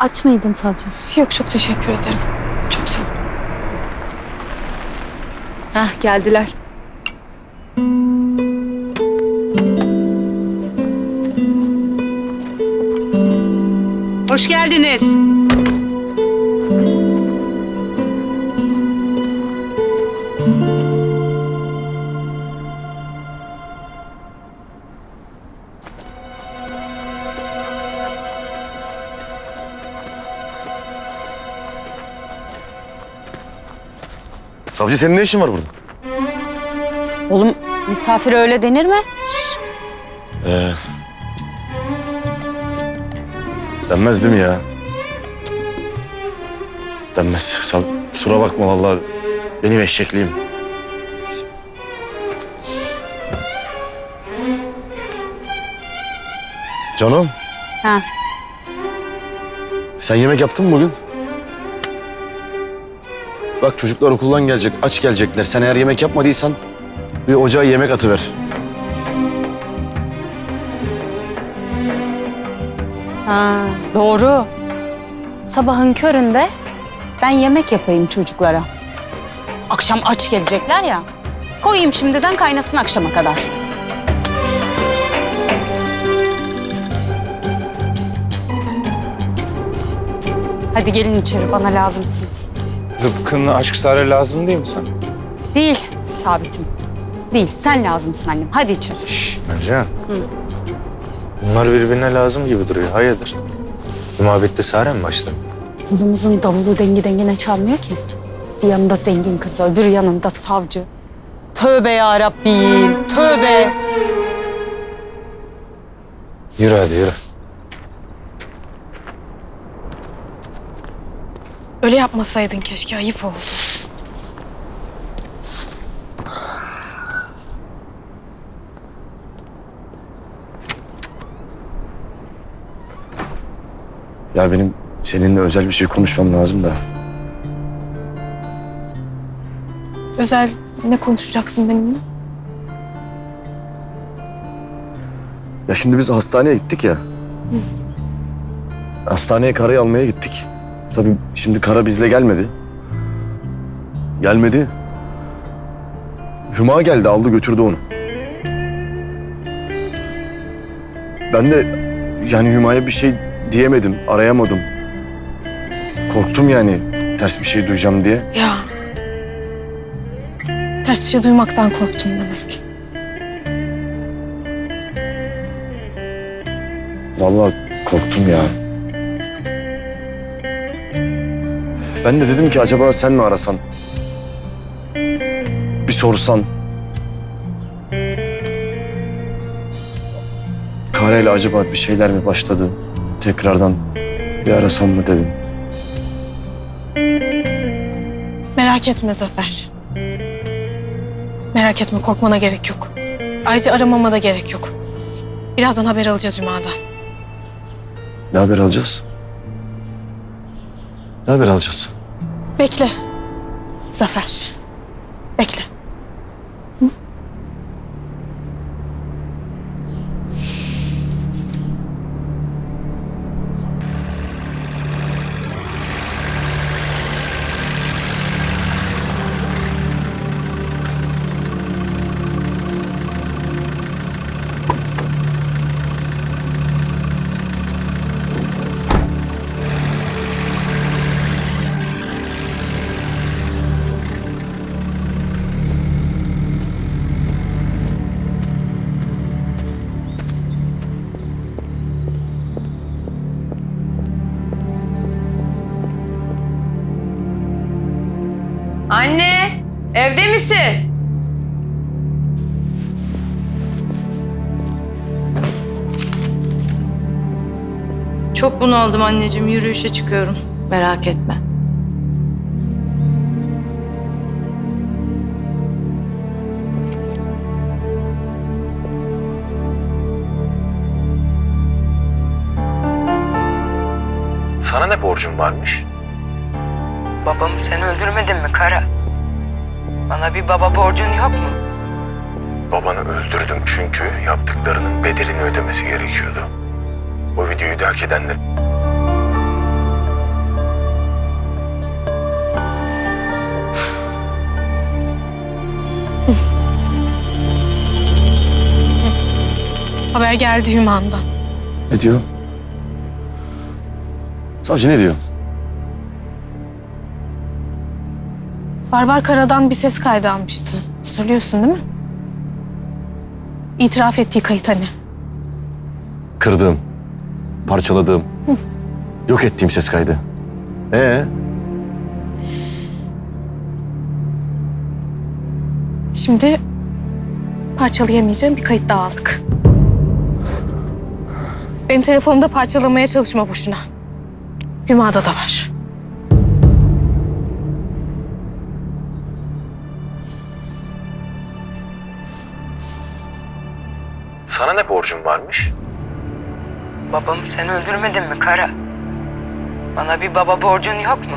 Aç mıydın savcı? Yok çok teşekkür ederim. Çok sağ ol. Heh geldiler. Hoş geldiniz. Savcı senin ne işin var burada? Oğlum misafir öyle denir mi? Şş, Ee, denmez değil mi ya? Denmez. Sav kusura bakma vallahi. Benim eşekliğim. Canım. Ha. Sen yemek yaptın mı bugün? Bak çocuklar okuldan gelecek, aç gelecekler. Sen eğer yemek yapmadıysan bir ocağa yemek atıver. Ha, doğru. Sabahın köründe ben yemek yapayım çocuklara. Akşam aç gelecekler ya. Koyayım şimdiden kaynasın akşama kadar. Hadi gelin içeri bana lazımsınız. Zıpkın aşk sarı lazım değil mi sana? Değil Sabit'im. Değil sen lazımsın annem. Hadi içeri. Mercan. Bunlar birbirine lazım gibi duruyor. Hayırdır? Bu muhabbette Sare mi başladı? Oğlumuzun davulu dengi dengine çalmıyor ki. Bir yanında zengin kız, öbür yanında savcı. Tövbe ya Rabbim, tövbe. Yürü hadi yürü. Öyle yapmasaydın keşke ayıp oldu. Ya benim seninle özel bir şey konuşmam lazım da. Özel ne konuşacaksın benimle? Ya şimdi biz hastaneye gittik ya. Hastaneye Kara'yı almaya gittik. Tabii şimdi Kara bizle gelmedi. Gelmedi. Hüma geldi aldı götürdü onu. Ben de yani Hüma'ya bir şey diyemedim, arayamadım. Korktum yani ters bir şey duyacağım diye. Ya. Ters bir şey duymaktan korktum demek. Vallahi korktum ya. Ben de dedim ki acaba sen mi arasan? Bir sorsan. Kareyle acaba bir şeyler mi başladı? Tekrardan bir arasam mı dedim. Merak etme Zafer. Merak etme korkmana gerek yok. Ayrıca aramama da gerek yok. Birazdan haber alacağız Hüma'dan. Ne haber alacağız? Haber alacağız? Bekle. Zafer. Bekle. Anne, evde misin? Çok bunaldım anneciğim. Yürüyüşe çıkıyorum. Merak etme. Sana ne borcum varmış? Babamı sen öldürmedin mi Kara? Bana bir baba borcun yok mu? Babanı öldürdüm çünkü yaptıklarının bedelini ödemesi gerekiyordu. Bu videoyu da hak edenler... Haber geldi Hüman'dan. Ne diyor? Savcı ne diyor? Barbar Kara'dan bir ses kaydı almıştın. Hatırlıyorsun değil mi? İtiraf ettiği kayıt hani. Kırdığım, parçaladığım, yok ettiğim ses kaydı. Ee, Şimdi parçalayamayacağım bir kayıt daha aldık. Benim telefonumda parçalamaya çalışma boşuna. Hüma'da da var. Sana ne borcum varmış? Babamı sen öldürmedin mi Kara? Bana bir baba borcun yok mu?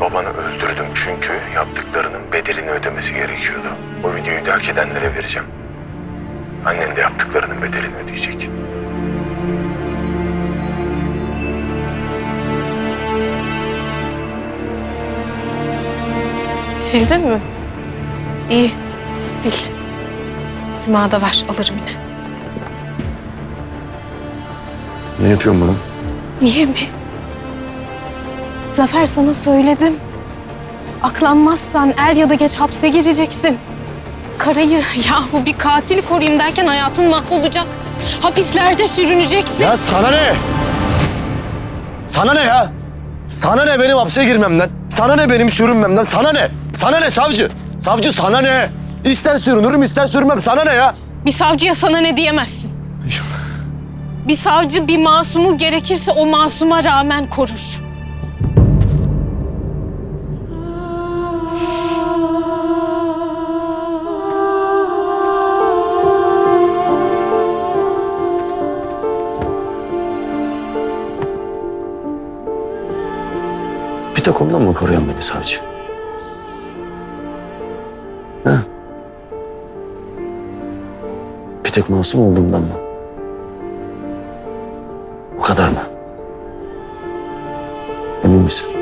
Babanı öldürdüm çünkü yaptıklarının bedelini ödemesi gerekiyordu. O videoyu da hak edenlere vereceğim. Annen de yaptıklarının bedelini ödeyecek. Sildin mi? İyi, sil. Hüma'da var, alırım yine. ne yapıyorsun bunu? Niye mi? Zafer sana söyledim. Aklanmazsan er ya da geç hapse gireceksin. Karayı yahu bir katili koruyayım derken hayatın mahvolacak. Hapislerde sürüneceksin. Ya sana ne? Sana ne ya? Sana ne benim hapse girmemden? Sana ne benim sürünmemden? Sana ne? Sana ne savcı? Savcı sana ne? İster sürünürüm ister sürünmem. Sana ne ya? Bir savcıya sana ne diyemezsin. Bir savcı bir masumu gerekirse o masuma rağmen korur. Bir tek ondan mı koruyan beni savcı? Bir tek masum olduğumdan mı? O kadar mı? Emin misin?